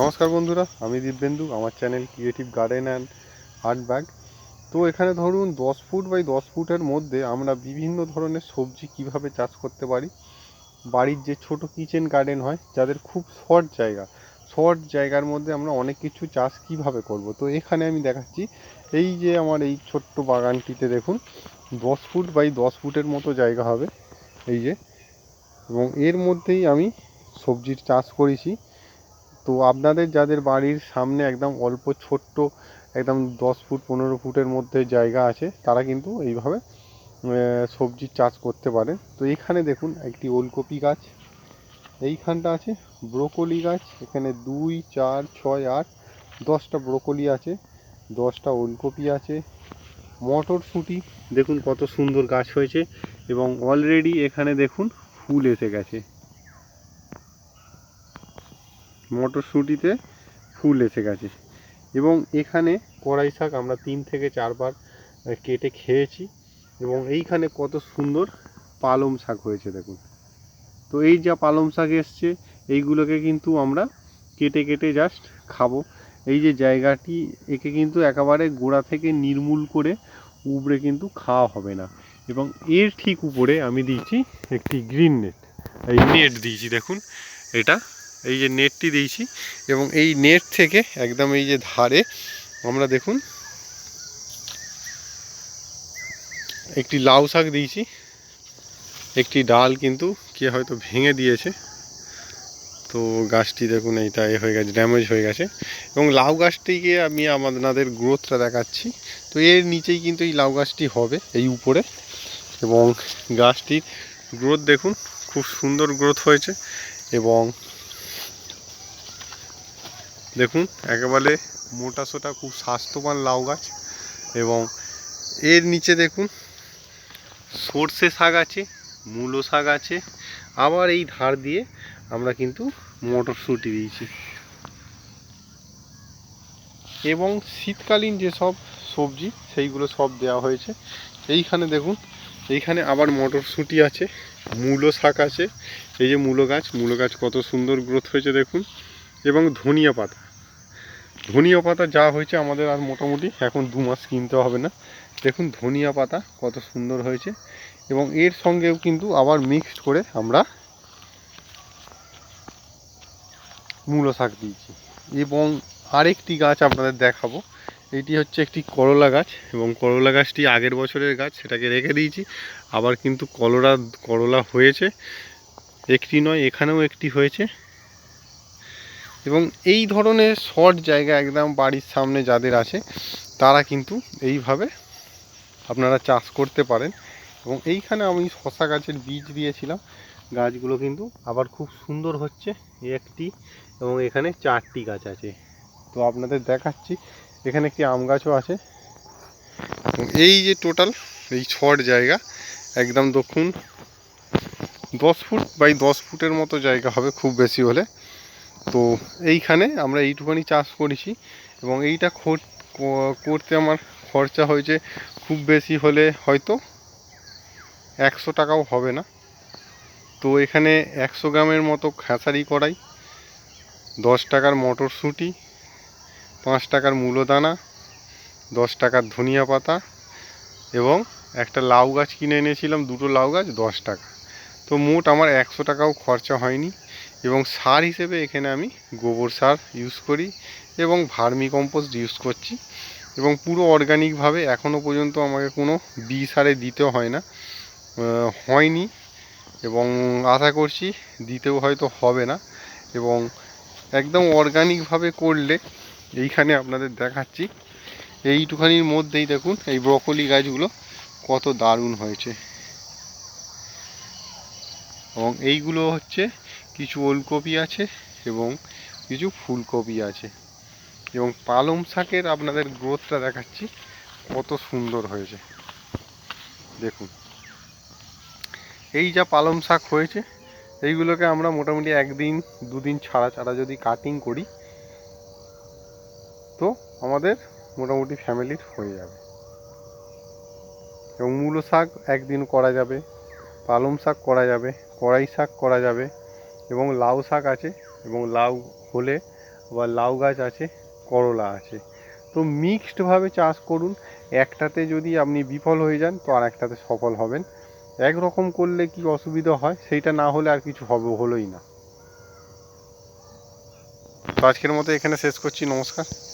নমস্কার বন্ধুরা, আমি দিব্যেন্দু, আমার channel creative garden and art bag তো এখানে ধরুন দশ ফুট বাই দশ ফুটের মধ্যে আমরা বিভিন্ন ধরনের সবজি কীভাবে চাষ করতে পারি। বাড়ির যে ছোট কিচেন গার্ডেন হয়, যাদের খুব শর্ট জায়গা শর্ট জায়গার মধ্যে আমরা অনেক কিছু চাষ কীভাবে করব। তো এখানে আমি দেখাচ্ছি, এই যে আমার এই ছোট্ট বাগানটিতে দেখুন, দশ ফুট বাই দশ ফুটের মতো জায়গা হবে, এই যে। এবং এর মধ্যেই আমি সবজির চাষ করেছি। তো আপনাদের যাদের বাড়ির সামনে একদম অল্প ছোট্ট একদম দশ ফুট পনেরো ফুটের মধ্যে জায়গা আছে তারা কিন্তু এইভাবে আহ, সবজির চাষ করতে পারে তো এখানে দেখুন একটি ওলকপি গাছ এইখানটা আছে ব্রোকলি গাছ এখানে দুই চার ছয় আট দশটা ব্রোকলি আছে দশটা ওলকপি আছে মটরশুঁটি দেখুন কত সুন্দর গাছ হয়েছে এবং অলরেডি এখানে দেখুন ফুল এসে গেছে। মটরশুঁটিতে ফুল এসে গেছে। এবং এখানে কড়াই শাক আমরা তিন থেকে চারবার কেটে খেয়েছি। এবং এইখানে কত সুন্দর পালং শাক হয়েছে, দেখুন। তো এই যা পালং শাক এসছে, এইগুলোকে কিন্তু আমরা কেটে কেটে জাস্ট খাব। এই যে জায়গাটি, একে কিন্তু একেবারে গোড়া থেকে নির্মূল করে উপড়ে কিন্তু খাওয়া হবে না। এবং এর ঠিক উপরে আমি দিয়েছি একটি গ্রিন নেট এই নেট দিয়েছি, দেখুন। এটা এই যে নেটটি দিয়েছি এবং এই নেট থেকে একদম এই যে ধারে আমরা দেখুন, একটি লাউ শাক দিয়েছি, একটি ডাল কিন্তু কে হয়তো ভেঙে দিয়েছে। তো গাছটি দেখুন, এইটা এ হয়ে গেছে, ড্যামেজ হয়ে গেছে। এবং লাউ গাছটিকে আমি আপনাদের গ্রোথটা দেখাচ্ছি। তো এর নিচেই কিন্তু এই লাউ গাছটি হবে, এই উপরে। এবং গাছটির গ্রোথ দেখুন, খুব সুন্দর গ্রোথ হয়েছে। এবং দেখুন, একেবারে মোটা সোটা খুব স্বাস্থ্যবান লাউ গাছ এবং এর নিচে দেখুন, সর্ষে শাক আছে, মূলো শাক আছে, আবার এই ধার দিয়ে আমরা কিন্তু মটরশুঁটি দিয়েছি। এবং শীতকালীন যেসব সবজি, সেইগুলো সব দেওয়া হয়েছে। এইখানে দেখুন, এইখানে আবার মটরশুঁটি আছে, মূলো শাক আছে। এই যে মূলো গাছ মূলো গাছ কত সুন্দর গ্রোথ হয়েছে দেখুন। এবং ধনিয়া পাতা। ধনিয়া পাতা যা হয়েছে আমাদের আর মোটামুটি এখন দু মাস কিনতে হবে না। দেখুন ধনিয়া পাতা কত সুন্দর হয়েছে এবং এর সঙ্গেও কিন্তু আবার মিক্সড করে আমরা মূলো শাক দিয়েছি। এবং আরেকটি গাছ আপনাদের দেখাবো। এটি হচ্ছে একটি করলা গাছ এবং করলা গাছটি আগের বছরের গাছ, সেটাকে রেখে দিয়েছি। আবার কিন্তু করলা করলা হয়েছে। একটি নয়, এখানেও একটি হয়েছে। এবং এই ধরনের শর্ট জায়গা একদম বাড়ির সামনে যাদের আছে, তারা কিন্তু এইভাবে আপনারা চাষ করতে পারেন। এবং এইখানে আমি শশা গাছের বীজ দিয়েছিলাম। গাছগুলো কিন্তু আবার খুব সুন্দর হচ্ছে একটি এবং এখানে চারটি গাছ আছে। তো আপনাদের দেখাচ্ছি, এখানে একটি আম গাছও আছে। এই যে টোটাল, এই ছট জায়গা, একদম দেখুন, দশ ফুট বাই দশ ফুটের মতো জায়গা হবে খুব বেশি হলে। তো এইখানে আমরা এইটুখানি চাষ করেছি এবং এইটা করতে আমার খরচা হয়েছে খুব বেশি হলে হয়তো একশো টাকাও হবে না। তো এখানে একশো গ্রামের মতো খেসারি করাই দশ টাকার মটরশুঁটি, পাঁচ টাকার মূলো দানা দশ টাকার ধনিয়া পাতা এবং একটা লাউ গাছ কিনে এনেছিলাম, দুটো লাউ গাছ দশ টাকা। তো মোট আমার একশো টাকাও খরচা হয়নি। এবং সার হিসেবে এখানে আমি গোবর সার ইউজ করি এবং ভার্মি কম্পোস্ট ইউজ করছি এবং পুরো অর্গানিকভাবে এখনও পর্যন্ত আমাকে কোনো বি সারে দিতে হয় না। হয়নি এবং আশা করছি দিতেও হয়তো হবে না এবং একদম অর্গানিকভাবে করলে এইখানে আপনাদের দেখাচ্ছি। এইটুখানির মধ্যেই দেখুন এই ব্রকলি গাছগুলো কত দারুণ হয়েছে। এবং এইগুলো হচ্ছে কিছু ওলকপি আছে এবং কিছু ফুলকপি আছে। এবং পালং শাকের আপনাদের গ্রোথটা দেখাচ্ছি, কত সুন্দর হয়েছে। দেখুন। এই যা পালং শাক হয়েছে, এইগুলোকে আমরা মোটামুটি একদিন, দুদিন ছাড়া ছাড়া যদি কাটিং করি, তো আমাদের মোটামুটি ফ্যামিলির হয়ে যাবে। এবং মূলো শাক একদিন করা যাবে, পালং শাক করা যাবে, কড়াই শাক করা যাবে এবং লাউ শাক আছে এবং লাউ হলে বা লাউ গাছ আছে, করলা আছে। তো মিক্সডভাবে চাষ করুন। একটাতে যদি আপনি বিফল হয়ে যান, তো আর একটাতে সফল হবেন। একরকম করলে কি অসুবিধা হয়? সেইটা না হলে আর কিছু হবে, হলোই না। তো আজকের মতো এখানে শেষ করছি। নমস্কার।